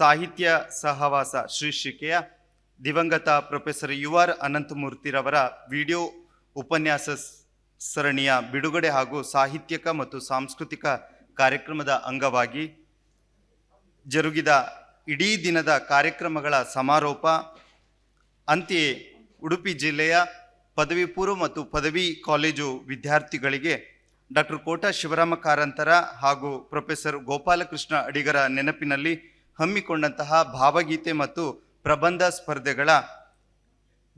ಸಾಹಿತ್ಯ ಸಹವಾಸ ಶೀರ್ಷಿಕೆಯ ದಿವಂಗತ ಪ್ರೊಫೆಸರ್ ಯು ಆರ್ ಅನಂತಮೂರ್ತಿರವರ ವಿಡಿಯೋ ಉಪನ್ಯಾಸ ಸರಣಿಯ ಬಿಡುಗಡೆ ಹಾಗೂ ಸಾಹಿತ್ಯಕ ಮತ್ತು ಸಾಂಸ್ಕೃತಿಕ ಕಾರ್ಯಕ್ರಮದ ಅಂಗವಾಗಿ ಜರುಗಿದ ಇಡೀ ದಿನದ ಕಾರ್ಯಕ್ರಮಗಳ ಸಮಾರೋಪ, ಅಂತೆಯೇ ಉಡುಪಿ ಜಿಲ್ಲೆಯ ಪದವಿ ಪೂರ್ವ ಮತ್ತು ಪದವಿ ಕಾಲೇಜು ವಿದ್ಯಾರ್ಥಿಗಳಿಗೆ ಡಾಕ್ಟರ್ ಕೋಟ ಶಿವರಾಮ ಕಾರಂತರ ಹಾಗೂ ಪ್ರೊಫೆಸರ್ ಗೋಪಾಲಕೃಷ್ಣ ಅಡಿಗರ ನೆನಪಿನಲ್ಲಿ ಹಮ್ಮಿಕೊಂಡಂತಹ ಭಾವಗೀತೆ ಮತ್ತು ಪ್ರಬಂಧ ಸ್ಪರ್ಧೆಗಳ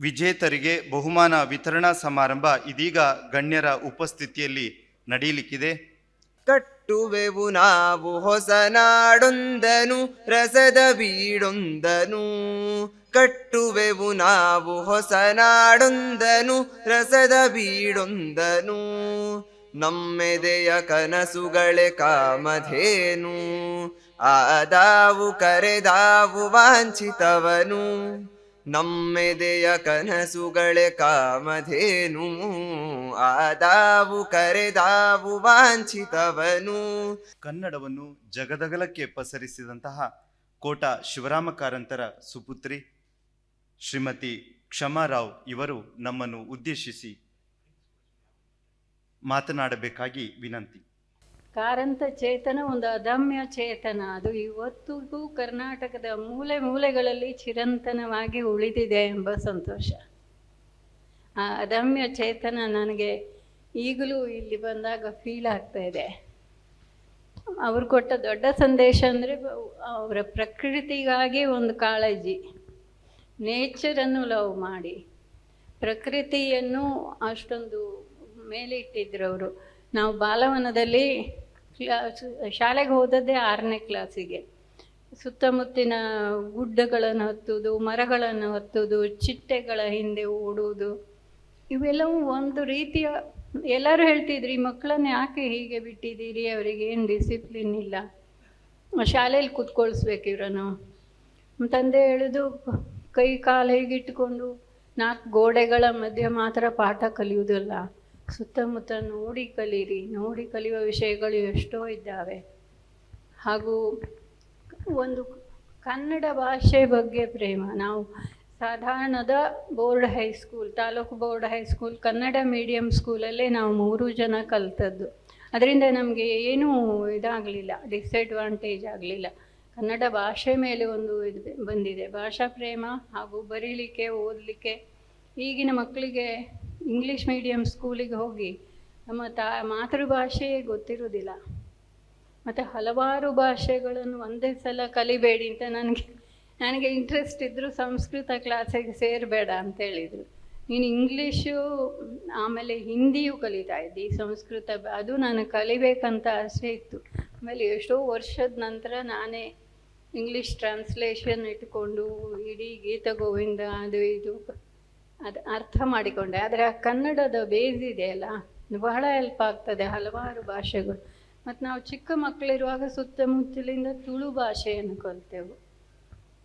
ವಿಜೇತರಿಗೆ ಬಹುಮಾನ ವಿತರಣಾ ಸಮಾರಂಭ ಇದೀಗ ಗಣ್ಯರ ಉಪಸ್ಥಿತಿಯಲ್ಲಿ ನಡೆಯಲಿಕ್ಕಿದೆ. ಕಟ್ಟುವೆವು ನಾವು ಹೊಸ ನಾಡೊಂದನು, ರಸದ ಬೀಡೊಂದನು. ಕಟ್ಟುವೆವು ನಾವು ಹೊಸ ನಾಡೊಂದನು, ರಸದ ಬೀಡೊಂದನು. ನಮ್ಮೆದೆಯ ಕನಸುಗಳೇ ಕಾಮಧೇನು. ಆದಾವು ಕರೆದಾವು ವಾಂಛಿತವನು ನಮ್ಮೆದೆಯ ಕನಸುಗಳೇ ಕಾಮಧೇನು. ಆದಾವು ಕರೆದಾವು ವಾಂಛಿತವನು ಕನ್ನಡವನ್ನು ಜಗದಗಲಕ್ಕೆ ಪಸರಿಸಿದಂತಹ ಕೋಟ ಶಿವರಾಮ ಕಾರಂತರ ಸುಪುತ್ರಿ ಶ್ರೀಮತಿ ಕ್ಷಮಾರಾವ್ ಇವರು ನಮ್ಮನ್ನು ಉದ್ದೇಶಿಸಿ ಮಾತನಾಡಬೇಕಾಗಿ ವಿನಂತಿ. ಕಾರಂತ ಚೇತನ, ಒಂದು ಅದಮ್ಯ ಚೇತನ. ಅದು ಇವತ್ತಿಗೂ ಕರ್ನಾಟಕದ ಮೂಲೆ ಮೂಲೆಗಳಲ್ಲಿ ಚಿರಂತನವಾಗಿ ಉಳಿದಿದೆ ಎಂಬ ಸಂತೋಷ. ಆ ಅದಮ್ಯ ಚೇತನ ನನಗೆ ಈಗಲೂ ಇಲ್ಲಿ ಬಂದಾಗ ಫೀಲ್ ಆಗ್ತಾ ಇದೆ. ಅವ್ರು ಕೊಟ್ಟ ದೊಡ್ಡ ಸಂದೇಶ ಅಂದರೆ ಅವರ ಪ್ರಕೃತಿಗಾಗಿ ಒಂದು ಕಾಳಜಿ. ನೇಚರನ್ನು ಲವ್ ಮಾಡಿ. ಪ್ರಕೃತಿಯನ್ನು ಅಷ್ಟೊಂದು ಮೇಲಿಟ್ಟಿದ್ರು ಅವರು. ನಾವು ಬಾಲವನದಲ್ಲಿ ಶಾಲೆಗೆ ಹೋದದ್ದೇ ಆರನೇ ಕ್ಲಾಸಿಗೆ ಸುತ್ತಮುತ್ತಿನ ಗುಡ್ಡಗಳನ್ನು ಹತ್ತುವುದು, ಮರಗಳನ್ನು ಹತ್ತುವುದು, ಚಿಟ್ಟೆಗಳ ಹಿಂದೆ ಓಡುವುದು. ಇವೆಲ್ಲವೂ ಒಂದು ರೀತಿಯ, ಎಲ್ಲರೂ ಹೇಳ್ತಿದ್ರು, ಈ ಮಕ್ಕಳನ್ನ ಯಾಕೆ ಹೀಗೆ ಬಿಟ್ಟಿದ್ದೀರಿ? ಅವರಿಗೆ ಏನು ಡಿಸಿಪ್ಲಿನ್ ಇಲ್ಲ. ಶಾಲೆಯಲ್ಲಿ ಕೂತ್ಕೊಳಿಸ್ಬೇಕು ಇವರನ್ನು. ತಂದೆ ಹೇಳಿದು, ಕೈ ಕಾಲು ಹೀಗಿಟ್ಕೊಂಡು ನಾಲ್ಕು ಗೋಡೆಗಳ ಮಧ್ಯೆ ಮಾತ್ರ ಪಾಠ ಕಲಿಯುವುದಲ್ಲ. ಸುತ್ತಮುತ್ತ ನೋಡಿ ಕಲೀರಿ, ನೋಡಿ ಕಲಿಯುವ ವಿಷಯಗಳು ಎಷ್ಟೋ ಇದ್ದಾವೆ. ಹಾಗೂ ಒಂದು ಕನ್ನಡ ಭಾಷೆ ಬಗ್ಗೆ ಪ್ರೇಮ. ನಾವು ಸಾಧಾರಣದ board high school taluk board high school Kannada medium ಸ್ಕೂಲಲ್ಲೇ ನಾವು ಮೂರು ಜನ ಕಲಿತದ್ದು. ಅದರಿಂದ ನಮಗೆ ಏನೂ ಇದಾಗಲಿಲ್ಲ, ಡಿಸ್ಅಡ್ವಾಂಟೇಜ್ ಆಗಲಿಲ್ಲ. ಕನ್ನಡ ಭಾಷೆ ಮೇಲೆ ಒಂದು ಇದು ಬಂದಿದೆ. ಭಾಷಾ ಪ್ರೇಮ ಹಾಗೂ ಬರೀಲಿಕ್ಕೆ, ಓದಲಿಕ್ಕೆ ಈಗಿನ ಮಕ್ಕಳಿಗೆ ಇಂಗ್ಲೀಷ್ ಮೀಡಿಯಂ ಸ್ಕೂಲಿಗೆ ಹೋಗಿ ನಮ್ಮ ತಾ ಮಾತೃಭಾಷೆಯೇ ಗೊತ್ತಿರೋದಿಲ್ಲ ಮತ್ತು ಹಲವಾರು ಭಾಷೆಗಳನ್ನು ಒಂದೇ ಸಲ ಕಲಿಬೇಡಿ ಅಂತ ನನಗೆ ನನಗೆ ಇಂಟ್ರೆಸ್ಟ್ ಇದ್ದರೂ ಸಂಸ್ಕೃತ ಕ್ಲಾಸಿಗೆ ಸೇರಬೇಡ ಅಂತ ಹೇಳಿದರು. ನೀನು ಇಂಗ್ಲೀಷು ಆಮೇಲೆ ಹಿಂದಿಯೂ ಕಲಿತಾ ಇದ್ದಿ, ಸಂಸ್ಕೃತ ಅದು ನಾನು ಕಲಿಬೇಕಂತ ಆಸೆ ಇತ್ತು. ಆಮೇಲೆ ಎಷ್ಟೋ ವರ್ಷದ ನಂತರ ನಾನೇ ಇಂಗ್ಲೀಷ್ ಟ್ರಾನ್ಸ್ಲೇಷನ್ ಇಟ್ಕೊಂಡು, ಇಡೀ ಗೀತ ಗೋವಿಂದ ಅದು ಇದು ಅದು ಅರ್ಥ ಮಾಡಿಕೊಂಡೆ. ಆದರೆ ಆ ಕನ್ನಡದ ಬೇಸ್ ಇದೆಯಲ್ಲ ಬಹಳ ಹೆಲ್ಪ್ ಆಗ್ತದೆ ಹಲವಾರು ಭಾಷೆಗಳು. ಮತ್ತು ನಾವು ಚಿಕ್ಕ ಮಕ್ಕಳಿರುವಾಗ ಸುತ್ತಮುತ್ತಲಿಂದ ತುಳು ಭಾಷೆಯನ್ನು ಕಲ್ತೆವು.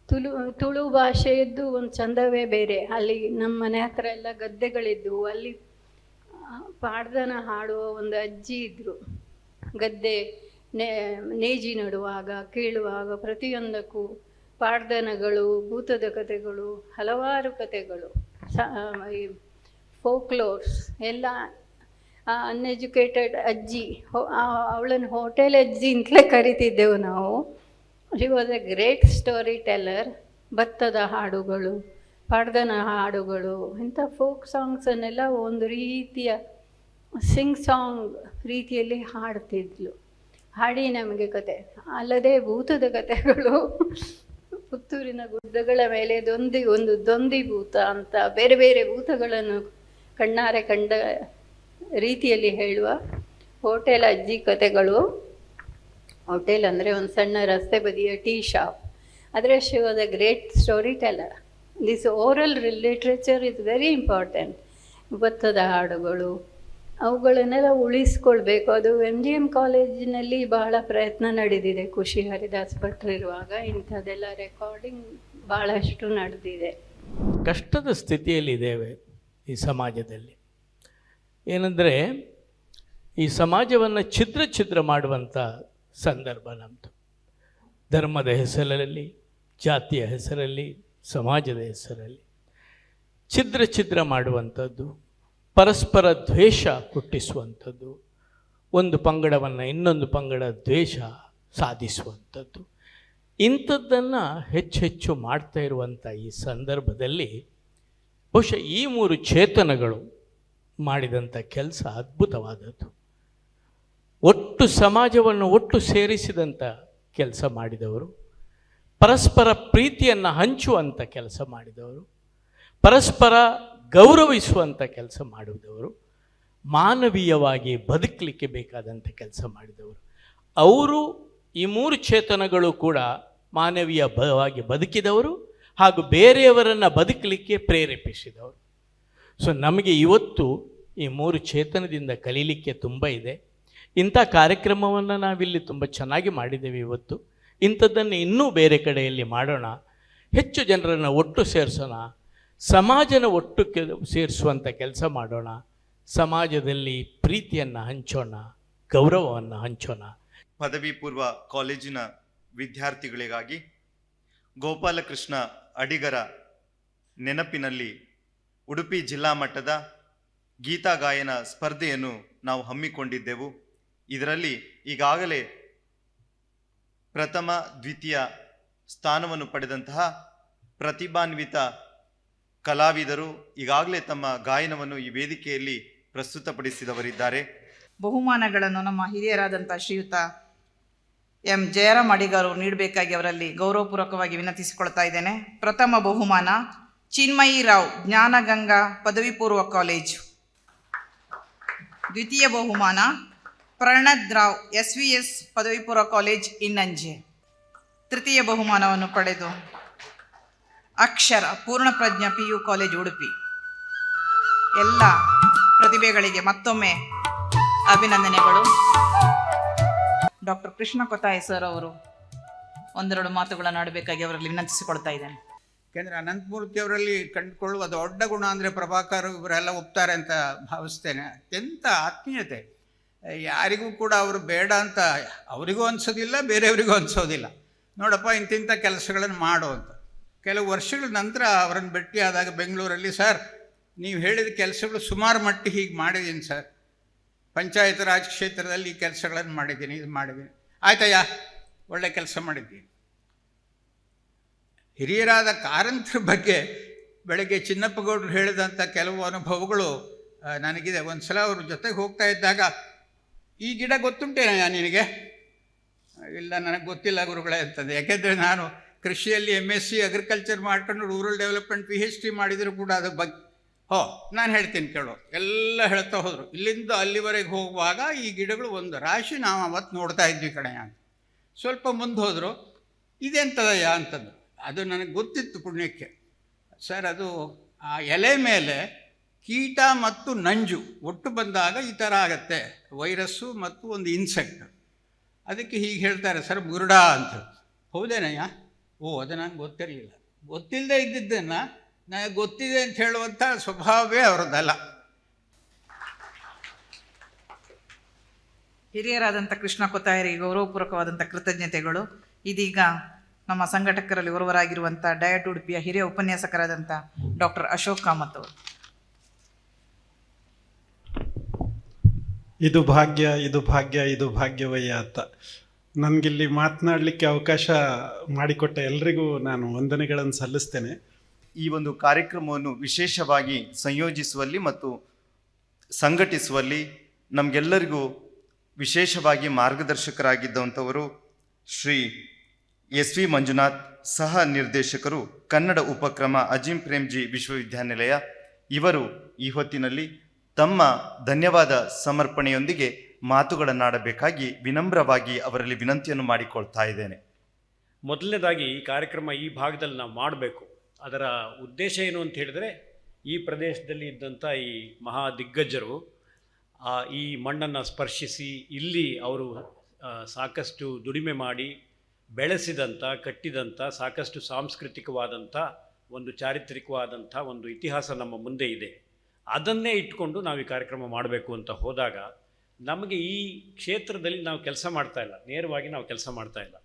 ತುಳು ತುಳು ಭಾಷೆಯದ್ದು ಒಂದು ಚಂದವೇ ಬೇರೆ. ಅಲ್ಲಿ ನಮ್ಮ ಮನೆ ಹತ್ರ ಎಲ್ಲ ಗದ್ದೆಗಳಿದ್ದವು ಅಲ್ಲಿ ಪಾಡ್ದನ ಹಾಡುವ ಒಂದು ಅಜ್ಜಿ ಇದ್ದರು ಗದ್ದೆ ನೇ, ನೇಜಿ ನಡುವಾಗ, ಕೇಳುವಾಗ ಪ್ರತಿಯೊಂದಕ್ಕೂ ಪಾಡ್ದನಗಳು, ಭೂತದ ಕಥೆಗಳು ಹಲವಾರು ಕಥೆಗಳು ಸ ಫೋಕ್ಲೋರ್ಸ್ ಎಲ್ಲ ಅನ್ಎಜುಕೇಟೆಡ್ ಅಜ್ಜಿ ಅವಳನ್ನು ಹೋಟೆಲ್ ಅಜ್ಜಿ ಅಂತಲೇ ಕರಿತಿದ್ದೆವು ನಾವು. She was a great story teller ಭತ್ತದ ಹಾಡುಗಳು ಪಡ್ದನ ಹಾಡುಗಳು, ಇಂಥ ಫೋಕ್ ಸಾಂಗ್ಸನ್ನೆಲ್ಲ ಒಂದು ರೀತಿಯ ಸಿಂಗ್ ಸಾಂಗ್ ರೀತಿಯಲ್ಲಿ ಹಾಡ್ತಿದ್ಲು. ಹಾಡಿ ನಮಗೆ ಕತೆ, ಅಲ್ಲದೆ ಭೂತದ ಕಥೆಗಳು ಪುತ್ತೂರಿನ ಗುಡ್ಡಗಳ ಮೇಲೆ ದೊಂದಿ, ಒಂದು ದೊಂದಿ ಭೂತ ಅಂತ ಬೇರೆ ಬೇರೆ ಭೂತಗಳನ್ನು ಕಣ್ಣಾರೆ ಕಂಡ ರೀತಿಯಲ್ಲಿ ಹೇಳುವ ಹೋಟೆಲ್ ಅಜ್ಜಿ ಕಥೆಗಳು ಹೋಟೆಲ್ ಅಂದರೆ ಒಂದು ಸಣ್ಣ ರಸ್ತೆ ಬದಿಯ ಟೀ ಶಾಪ್. ಅದರ she was a great story teller this oral literature is very important ಭತ್ತದ ಹಾಡುಗಳು ಅವುಗಳನ್ನೆಲ್ಲ ಉಳಿಸ್ಕೊಳ್ಬೇಕು. ಅದು ಎಂ ಜಿ ಎಂ ಕಾಲೇಜಿನಲ್ಲಿ ಬಹಳ ಪ್ರಯತ್ನ ನಡೆದಿದೆ. ಖುಷಿ ಹರಿದಾಸ್ ಭಟ್ರು ಇರುವಾಗ ಇಂಥದ್ದೆಲ್ಲ ರೆಕಾರ್ಡಿಂಗ್ ಭಾಳಷ್ಟು ನಡೆದಿದೆ. ಕಷ್ಟದ ಸ್ಥಿತಿಯಲ್ಲಿದ್ದೇವೆ ಈ ಸಮಾಜದಲ್ಲಿ. ಏನಂದರೆ, ಈ ಸಮಾಜವನ್ನು ಛಿದ್ರ ಛಿದ್ರ ಮಾಡುವಂಥ ಸಂದರ್ಭ ನಮ್ಮದು ಧರ್ಮದ ಹೆಸರಲ್ಲಿ, ಜಾತಿಯ ಹೆಸರಲ್ಲಿ, ಸಮಾಜದ ಹೆಸರಲ್ಲಿ ಛಿದ್ರ ಛಿದ್ರ ಮಾಡುವಂಥದ್ದು. ಪರಸ್ಪರ ದ್ವೇಷ ಹುಟ್ಟಿಸುವಂಥದ್ದು. ಒಂದು ಪಂಗಡವನ್ನು ಇನ್ನೊಂದು ಪಂಗಡ ದ್ವೇಷ ಸಾಧಿಸುವಂಥದ್ದು. ಇಂಥದ್ದನ್ನು ಹೆಚ್ಚು ಹೆಚ್ಚು ಮಾಡ್ತಾ ಇರುವಂಥ ಈ ಸಂದರ್ಭದಲ್ಲಿ ಬಹುಶಃ ಈ ಮೂರು ಚೇತನಗಳು ಮಾಡಿದಂಥ ಕೆಲಸ ಅದ್ಭುತವಾದದ್ದು. ಒಟ್ಟು ಸಮಾಜವನ್ನು ಒಟ್ಟು ಸೇರಿಸಿದಂಥ ಕೆಲಸ ಮಾಡಿದವರು, ಪರಸ್ಪರ ಪ್ರೀತಿಯನ್ನು ಹಂಚುವಂಥ ಕೆಲಸ ಮಾಡಿದವರು, ಪರಸ್ಪರ ಗೌರವಿಸುವಂಥ ಕೆಲಸ ಮಾಡಿದವರು, ಮಾನವೀಯವಾಗಿ ಬದುಕಲಿಕ್ಕೆ ಬೇಕಾದಂಥ ಕೆಲಸ ಮಾಡಿದವರು. ಅವರು ಈ ಮೂರು ಚೇತನಗಳು ಕೂಡ ಮಾನವೀಯವಾಗಿ ಬದುಕಿದವರು ಹಾಗೂ ಬೇರೆಯವರನ್ನು ಬದುಕಲಿಕ್ಕೆ ಪ್ರೇರೇಪಿಸಿದವರು. ಸೊ ನಮಗೆ ಇವತ್ತು ಈ ಮೂರು ಚೇತನದಿಂದ ಕಲೀಲಿಕ್ಕೆ ತುಂಬ ಇದೆ. ಇಂಥ ಕಾರ್ಯಕ್ರಮವನ್ನು ನಾವಿಲ್ಲಿ ತುಂಬ ಚೆನ್ನಾಗಿ ಮಾಡಿದ್ದೇವೆ ಇವತ್ತು. ಇಂಥದ್ದನ್ನು ಇನ್ನೂ ಬೇರೆ ಕಡೆಯಲ್ಲಿ ಮಾಡೋಣ. ಹೆಚ್ಚು ಜನರನ್ನು ಒಟ್ಟು ಸೇರಿಸೋಣ. ಸಮಾಜನ ಒಟ್ಟು ಸೇರಿಸುವಂಥ ಕೆಲಸ ಮಾಡೋಣ. ಸಮಾಜದಲ್ಲಿ ಪ್ರೀತಿಯನ್ನು ಹಂಚೋಣ, ಗೌರವವನ್ನು ಹಂಚೋಣ. ಪದವಿ ಪೂರ್ವ ಕಾಲೇಜಿನ ವಿದ್ಯಾರ್ಥಿಗಳಿಗಾಗಿ ಗೋಪಾಲಕೃಷ್ಣ ಅಡಿಗರ ನೆನಪಿನಲ್ಲಿ ಉಡುಪಿ ಜಿಲ್ಲಾ ಮಟ್ಟದ ಗೀತಾ ಗಾಯನ ಸ್ಪರ್ಧೆಯನ್ನು ನಾವು ಹಮ್ಮಿಕೊಂಡಿದ್ದೆವು. ಇದರಲ್ಲಿ ಈಗಾಗಲೇ ಪ್ರಥಮ, ದ್ವಿತೀಯ ಸ್ಥಾನವನ್ನು ಪಡೆದಂತಹ ಪ್ರತಿಭಾನ್ವಿತ ಕಲಾವಿದರು ಈಗಾಗಲೇ ತಮ್ಮ ಗಾಯನವನ್ನು ಈ ವೇದಿಕೆಯಲ್ಲಿ ಪ್ರಸ್ತುತಪಡಿಸಿದವರಿದ್ದಾರೆ. ಬಹುಮಾನಗಳನ್ನು ನಮ್ಮ ಹಿರಿಯರಾದಂಥ ಶ್ರೀಯುತ ಎಂ. ಜಯರಾಮ್ ಅಡಿಗರು ನೀಡಬೇಕಾಗಿ ಅವರಲ್ಲಿ ಗೌರವಪೂರ್ವಕವಾಗಿ ವಿನಂತಿಸಿಕೊಳ್ತಾ ಇದ್ದೇನೆ. ಪ್ರಥಮ ಬಹುಮಾನ ಚಿನ್ಮಯಿ ರಾವ್ ಜ್ಞಾನಗಂಗಾ ಪದವಿ ಪೂರ್ವ ಕಾಲೇಜು. ದ್ವಿತೀಯ ಬಹುಮಾನ Pranad Rao S V S ಪದವಿ ಪೂರ್ವ ಕಾಲೇಜ್ ಇನ್ನಂಜೆ. ತೃತೀಯ ಬಹುಮಾನವನ್ನು ಪಡೆದು Akshara Poornaprajna P U college, Udupi. ಎಲ್ಲ ಪ್ರತಿಭೆಗಳಿಗೆ ಮತ್ತೊಮ್ಮೆ ಅಭಿನಂದನೆಗಳು. ಡಾಕ್ಟರ್ ಕೃಷ್ಣ ಕೊತಾಯಿ ಸರ್ ಅವರು ಒಂದೆರಡು ಮಾತುಗಳನ್ನು ಆಡಬೇಕಾಗಿ ಅವರಲ್ಲಿ ವಿನಂತಿಸಿಕೊಳ್ತಾ ಇದ್ದೇನೆ. ಯಾಕೆಂದರೆ ಅನಂತಮೂರ್ತಿ ಅವರಲ್ಲಿ ಕಂಡುಕೊಳ್ಳುವ ದೊಡ್ಡ ಗುಣ ಅಂದರೆ ಪ್ರಭಾಕರ್ ಇವರೆಲ್ಲ ಒಪ್ತಾರೆ ಅಂತ ಭಾವಿಸ್ತೇನೆ. ಅತ್ಯಂತ ಆತ್ಮೀಯತೆ. ಯಾರಿಗೂ ಕೂಡ ಅವರು ಬೇಡ ಅಂತ ಅವರಿಗೂ ಅನಿಸೋದಿಲ್ಲ, ಬೇರೆಯವರಿಗೂ ಅನಿಸೋದಿಲ್ಲ. ನೋಡಪ್ಪ ಇಂತಿಂಥ ಕೆಲಸಗಳನ್ನು ಮಾಡು ಅಂತ. ಕೆಲವು ವರ್ಷಗಳ ನಂತರ ಅವರನ್ನು ಭೇಟಿಯಾದಾಗ ಬೆಂಗಳೂರಲ್ಲಿ, ಸರ್, ನೀವು ಹೇಳಿದ ಕೆಲಸಗಳು ಸುಮಾರು ಮಟ್ಟಿಗೆ ಹೀಗೆ ಮಾಡಿದ್ದೀನಿ, ಸರ್. ಪಂಚಾಯತ್ ರಾಜ್ ಕ್ಷೇತ್ರದಲ್ಲಿ ಈ ಕೆಲಸಗಳನ್ನು ಮಾಡಿದ್ದೀನಿ, ಇದು ಮಾಡಿದ್ದೀನಿ. ಆಯ್ತಯ್ಯ, ಒಳ್ಳೆ ಕೆಲಸ ಮಾಡಿದ್ದೀನಿ ಹಿರಿಯರಾದ ಕಾರಂತರ ಬಗ್ಗೆ ಬೆಳಗ್ಗೆ ಚಿನ್ನಪ್ಪಗೌಡರು ಹೇಳಿದಂಥ ಕೆಲವು ಅನುಭವಗಳು ನನಗಿದೆ. ಒಂದು ಸಲ ಅವ್ರ ಜೊತೆಗೆ ಹೋಗ್ತಾ ಇದ್ದಾಗ, ಈ ಗಿಡ ಗೊತ್ತುಂಟೇನಯ್ಯ ನಿನಗೆ? ಇಲ್ಲ, ನನಗೆ ಗೊತ್ತಿಲ್ಲ ಗುರುಗಳೇ, ಅಂತಂದು. ಯಾಕೆಂದರೆ ನಾನು ಕೃಷಿಯಲ್ಲಿ ಎಂ ಎಸ್ ಸಿ ಅಗ್ರಿಕಲ್ಚರ್ ಮಾಡ್ಕೊಂಡು rural development P H D ಮಾಡಿದರೂ ಕೂಡ ಅದ್ರ ಬಗ್ಗೆ ಹೋ, ನಾನು ಹೇಳ್ತೀನಿ ಕೇಳು. ಎಲ್ಲ ಹೇಳ್ತಾ ಹೋದರು. ಇಲ್ಲಿಂದ ಅಲ್ಲಿವರೆಗೆ ಹೋಗುವಾಗ ಈ ಗಿಡಗಳು ಒಂದು ರಾಶಿ ನಾವು ಅವತ್ತು ನೋಡ್ತಾ ಇದ್ವಿ ಕಡೆ ಅಂತ. ಸ್ವಲ್ಪ ಮುಂದೆ ಹೋದರು. ಇದೆಂತದಯ್ಯ ಅಂತಂದು ಅದು ನನಗೆ ಗೊತ್ತಿತ್ತು ಪುಣ್ಯಕ್ಕೆ. ಸರ್, ಅದು ಆ ಎಲೆ ಮೇಲೆ ಕೀಟ ಮತ್ತು ನಂಜು ಒಟ್ಟು ಬಂದಾಗ ಈ ಥರ ಆಗತ್ತೆ. ವೈರಸ್ಸು ಮತ್ತು ಒಂದು ಇನ್ಸೆಕ್ಟ್ ಅದಕ್ಕೆ ಹೀಗೆ ಹೇಳ್ತಾರೆ. ಸರ್, ಮುರುಡಾ ಅಂತ. ಹೌದೇನಯ್ಯ? ಓ ಅದು ನಂಗೆ ಗೊತ್ತಿರಲಿಲ್ಲ. ಗೊತ್ತಿಲ್ಲದೆ ಇದ್ದಿದ್ದನ್ನು ನನಗೆ ಗೊತ್ತಿದೆ ಅಂತ ಹೇಳುವಂಥ ಸ್ವಭಾವವೇ ಅವರದ್ದಲ್ಲ. ಹಿರಿಯರಾದಂಥ ಕೃಷ್ಣ ಕೊತ್ತಾಯರಿಗೆ ಗೌರವಪೂರ್ವಕವಾದಂಥ ಕೃತಜ್ಞತೆಗಳು. ಇದೀಗ ನಮ್ಮ ಸಂಘಟಕರಲ್ಲಿ ಒರ್ವರಾಗಿರುವಂಥ ಡಯಟ್ ಉಡುಪಿಯ ಹಿರಿಯ ಉಪನ್ಯಾಸಕರಾದಂಥ ಡಾಕ್ಟರ್ ಅಶೋಕ್ ಕಾಮತ್ ಅವರು. ಇದು ಭಾಗ್ಯ ಇದು ಭಾಗ್ಯ ಇದು ಭಾಗ್ಯವಯ್ಯ ಅಂತ. ನನಗಿಲ್ಲಿ ಮಾತನಾಡಲಿಕ್ಕೆ ಅವಕಾಶ ಮಾಡಿಕೊಟ್ಟ ಎಲ್ರಿಗೂ ನಾನು ವಂದನೆಗಳನ್ನು ಸಲ್ಲಿಸ್ತೇನೆ. ಈ ಒಂದು ಕಾರ್ಯಕ್ರಮವನ್ನು ವಿಶೇಷವಾಗಿ ಸಂಯೋಜಿಸುವಲ್ಲಿ ಮತ್ತು ಸಂಘಟಿಸುವಲ್ಲಿ ನಮಗೆಲ್ಲರಿಗೂ ವಿಶೇಷವಾಗಿ ಮಾರ್ಗದರ್ಶಕರಾಗಿದ್ದಂಥವರು ಶ್ರೀ ಎಸ್ ವಿ ಮಂಜುನಾಥ್ ಸಹ ನಿರ್ದೇಶಕರು, ಕನ್ನಡ ಉಪಕ್ರಮ ಅಜಿಂ ಪ್ರೇಮ್ಜಿ ವಿಶ್ವವಿದ್ಯಾನಿಲಯ. ಇವರು ಈ ಹೊತ್ತಿನಲ್ಲಿ ತಮ್ಮ ಧನ್ಯವಾದ ಸಮರ್ಪಣೆಯೊಂದಿಗೆ ಮಾತುಗಳನ್ನಾಡಬೇಕಾಗಿ ವಿನಮ್ರವಾಗಿ ಅವರಲ್ಲಿ ವಿನಂತಿಯನ್ನು ಮಾಡಿಕೊಳ್ತಾ ಇದ್ದೇನೆ. ಮೊದಲನೇದಾಗಿ ಈ ಕಾರ್ಯಕ್ರಮ ಈ ಭಾಗದಲ್ಲಿ ನಾವು ಮಾಡಬೇಕು. ಅದರ ಉದ್ದೇಶ ಏನು ಅಂತ ಹೇಳಿದರೆ ಈ ಪ್ರದೇಶದಲ್ಲಿ ಇದ್ದಂಥ ಈ ಮಹಾ ದಿಗ್ಗಜರು ಆ, ಈ ಮಣ್ಣನ್ನು ಸ್ಪರ್ಶಿಸಿ ಇಲ್ಲಿ ಅವರು ಸಾಕಷ್ಟು ದುಡಿಮೆ ಮಾಡಿ ಬೆಳೆಸಿದಂಥ ಕಟ್ಟಿದಂಥ ಸಾಕಷ್ಟು ಸಾಂಸ್ಕೃತಿಕವಾದಂಥ ಒಂದು ಚಾರಿತ್ರಿಕವಾದಂಥ ಒಂದು ಇತಿಹಾಸ ನಮ್ಮ ಮುಂದೆ ಇದೆ. ಅದನ್ನೇ ಇಟ್ಕೊಂಡು ನಾವು ಈ ಕಾರ್ಯಕ್ರಮ ಮಾಡಬೇಕು ಅಂತ ಹೋದಾಗ ನಮಗೆ ಈ ಕ್ಷೇತ್ರದಲ್ಲಿ ನಾವು ಕೆಲಸ ಮಾಡ್ತಾ ಇಲ್ಲ. ನೇರವಾಗಿ ನಾವು ಕೆಲಸ ಮಾಡ್ತಾ ಇಲ್ಲ.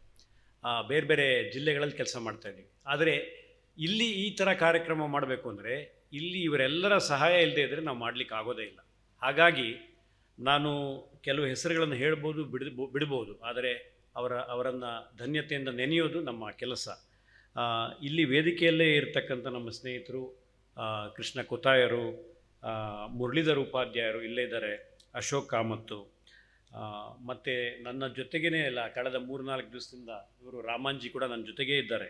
ಬೇರೆ ಬೇರೆ ಜಿಲ್ಲೆಗಳಲ್ಲಿ ಕೆಲಸ ಮಾಡ್ತಾ ಇದ್ದೀವಿ. ಆದರೆ ಇಲ್ಲಿ ಈ ಥರ ಕಾರ್ಯಕ್ರಮ ಮಾಡಬೇಕು ಅಂದರೆ ಇಲ್ಲಿ ಇವರೆಲ್ಲರ ಸಹಾಯ ಇಲ್ಲದೇ ಇದ್ದರೆ ನಾವು ಮಾಡಲಿಕ್ಕೆ ಆಗೋದೇ ಇಲ್ಲ. ಹಾಗಾಗಿ ನಾನು ಕೆಲವು ಹೆಸರುಗಳನ್ನು ಹೇಳ್ಬೋದು, ಬಿಡ, ಬಿಡ್ಬೋದು. ಆದರೆ ಅವರ, ಅವರನ್ನು ಧನ್ಯತೆಯಿಂದ ನೆನೆಯೋದು ನಮ್ಮ ಕೆಲಸ. ಇಲ್ಲಿ ವೇದಿಕೆಯಲ್ಲೇ ಇರತಕ್ಕಂಥ ನಮ್ಮ ಸ್ನೇಹಿತರು ಕೃಷ್ಣ ಕೊತಾಯರು ಮುರಳೀಧರ್ ಉಪಾಧ್ಯಾಯರು ಇಲ್ಲೇ ಇದ್ದಾರೆ. ಅಶೋಕ್ ಕಾಮತ್ತು ಮತ್ತು ನನ್ನ ಜೊತೆಗೇ ಇಲ್ಲ ಕಳೆದ ಮೂರು ನಾಲ್ಕು ದಿವಸದಿಂದ ಇವರು ರಾಮಾಂಜಿ ಕೂಡ ನನ್ನ ಜೊತೆಗೇ ಇದ್ದಾರೆ.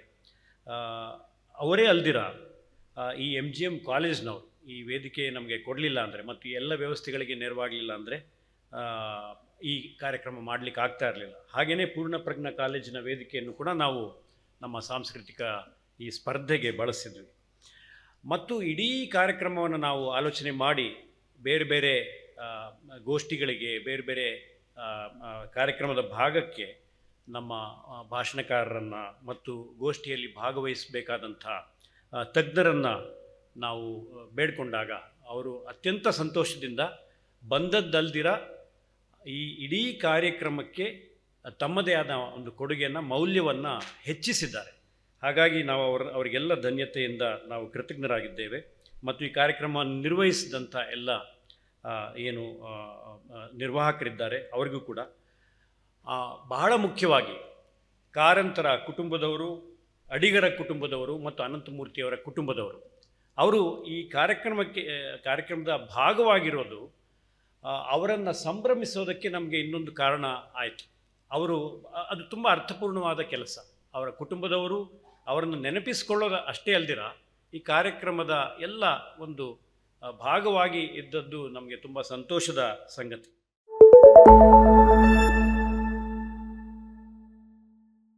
ಅವರೇ ಅಲ್ದಿರ ಈ ಎಂ ಜಿ ಎಂ ಕಾಲೇಜ್ನವರು. ಈ ವೇದಿಕೆ ನಮಗೆ ಕೊಡಲಿಲ್ಲ ಅಂದರೆ, ಮತ್ತು ಎಲ್ಲ ವ್ಯವಸ್ಥೆಗಳಿಗೆ ನೆರವಾಗಲಿಲ್ಲ ಅಂದರೆ ಈ ಕಾರ್ಯಕ್ರಮ ಮಾಡಲಿಕ್ಕೆ ಆಗ್ತಾ ಇರಲಿಲ್ಲ. ಹಾಗೆಯೇ ಪೂರ್ಣಪ್ರಜ್ಞ ಕಾಲೇಜಿನ ವೇದಿಕೆಯನ್ನು ಕೂಡ ನಾವು ನಮ್ಮ ಸಾಂಸ್ಕೃತಿಕ ಈ ಸ್ಪರ್ಧೆಗೆ ಬಳಸಿದ್ವಿ. ಮತ್ತು ಇಡೀ ಕಾರ್ಯಕ್ರಮವನ್ನು ನಾವು ಆಲೋಚನೆ ಮಾಡಿ ಬೇರೆ ಬೇರೆ ಗೋಷ್ಠಿಗಳಿಗೆ ಬೇರೆ ಬೇರೆ ಕಾರ್ಯಕ್ರಮದ ಭಾಗಕ್ಕೆ ನಮ್ಮ ಭಾಷಣಕಾರರನ್ನು ಮತ್ತು ಗೋಷ್ಠಿಯಲ್ಲಿ ಭಾಗವಹಿಸಬೇಕಾದಂಥ ತಜ್ಞರನ್ನು ನಾವು ಬೇಡಿಕೊಂಡಾಗ ಅವರು ಅತ್ಯಂತ ಸಂತೋಷದಿಂದ ಬಂದದ್ದಲ್ದಿರ ಈ ಇಡೀ ಕಾರ್ಯಕ್ರಮಕ್ಕೆ ತಮ್ಮದೇ ಆದ ಒಂದು ಕೊಡುಗೆಯನ್ನು, ಮೌಲ್ಯವನ್ನು ಹೆಚ್ಚಿಸಿದ್ದಾರೆ. ಹಾಗಾಗಿ ನಾವು ಅವರ, ಅವರಿಗೆಲ್ಲ ಧನ್ಯತೆಯಿಂದ ನಾವು ಕೃತಜ್ಞರಾಗಿದ್ದೇವೆ. ಮತ್ತು ಈ ಕಾರ್ಯಕ್ರಮವನ್ನು ನಿರ್ವಹಿಸಿದಂಥ ಎಲ್ಲ ಏನು ನಿರ್ವಾಹಕರಿದ್ದಾರೆ ಅವರಿಗೂ ಕೂಡ. ಬಹಳ ಮುಖ್ಯವಾಗಿ ಕಾರಂತರ ಕುಟುಂಬದವರು, ಅಡಿಗರ ಕುಟುಂಬದವರು ಮತ್ತು ಅನಂತಮೂರ್ತಿಯವರ ಕುಟುಂಬದವರು, ಅವರು ಈ ಕಾರ್ಯಕ್ರಮಕ್ಕೆ ಕಾರ್ಯಕ್ರಮದ ಭಾಗವಾಗಿರೋದು ಅವರನ್ನು ಸಂಭ್ರಮಿಸೋದಕ್ಕೆ ನಮಗೆ ಇನ್ನೊಂದು ಕಾರಣ ಆಯಿತು. ಅವರು ಅದು ತುಂಬ ಅರ್ಥಪೂರ್ಣವಾದ ಕೆಲಸ. ಅವರ ಕುಟುಂಬದವರು ಅವರನ್ನು ನೆನಪಿಸಿಕೊಳ್ಳೋದು ಅಷ್ಟೇ ಅಲ್ದಿರ ಈ ಕಾರ್ಯಕ್ರಮದ ಎಲ್ಲ ಒಂದು ಭಾಗವಾಗಿ ಇದ್ದದ್ದು ನಮಗೆ ತುಂಬ ಸಂತೋಷದ ಸಂಗತಿ.